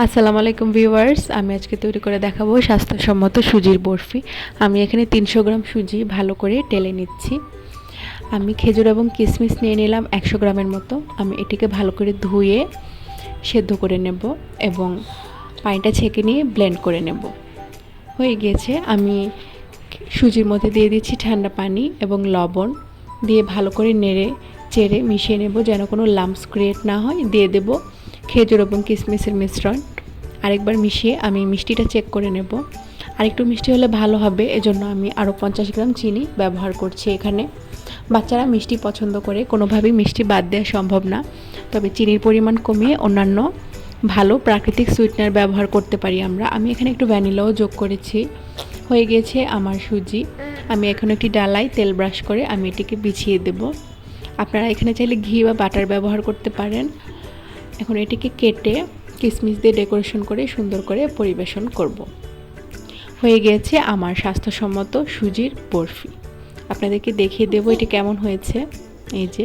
আসসালামু আলাইকুম ভিউয়ার্স, আমি আজকে তৈরি করে দেখাবো স্বাস্থ্যসম্মত সুজির বরফি। আমি এখানে তিনশো গ্রাম সুজি ভালো করে টেলে নিচ্ছি। আমি খেজুর এবং কিশমিশ নিয়ে নিলাম একশো গ্রামের মতো। আমি এটিকে ভালো করে ধুয়ে সেদ্ধ করে নেব এবং পানিটা ছেঁকে নিয়ে ব্লেন্ড করে নেব। হয়ে গিয়েছে আমি সুজির মধ্যে দিয়ে দিচ্ছি ঠান্ডা পানি এবং লবণ। দিয়ে ভালো করে নেড়ে চেড়ে মিশিয়ে নেব যেন কোনো লাম্পস ক্রিয়েট না হয়। দিয়ে দেব খেজুর এবং কিশমিশের মিশ্রণ। আরেকবার মিশিয়ে আমি মিষ্টিটা চেক করে নেব। আরেকটু মিষ্টি হলে ভালো হবে, এজন্য আমি আরও পঞ্চাশ গ্রাম চিনি ব্যবহার করছি এখানে। বাচ্চারা মিষ্টি পছন্দ করে, কোনোভাবেই মিষ্টি বাদ দেওয়া সম্ভব না। তবে চিনির পরিমাণ কমিয়ে অন্যান্য ভালো প্রাকৃতিক সুইটনার ব্যবহার করতে পারি আমরা। আমি এখানে একটু ভ্যানিলাও যোগ করেছি। হয়ে গিয়েছে আমার সুজি। আমি এখন একটি ডালায় তেল ব্রাশ করে আমি এটিকে বিছিয়ে দেব। আপনারা এখানে চাইলে ঘি বা বাটার ব্যবহার করতে পারেন। এখন এটিকে কেটে কিসমিস দিয়ে ডেকোরেশন করে সুন্দর করে পরিবেশন করব। হয়ে গিয়েছে আমার স্বাস্থ্যসম্মত সুজির বরফি। আপনাদেরকে দেখিয়ে দেবো এটি কেমন হয়েছে। এই যে।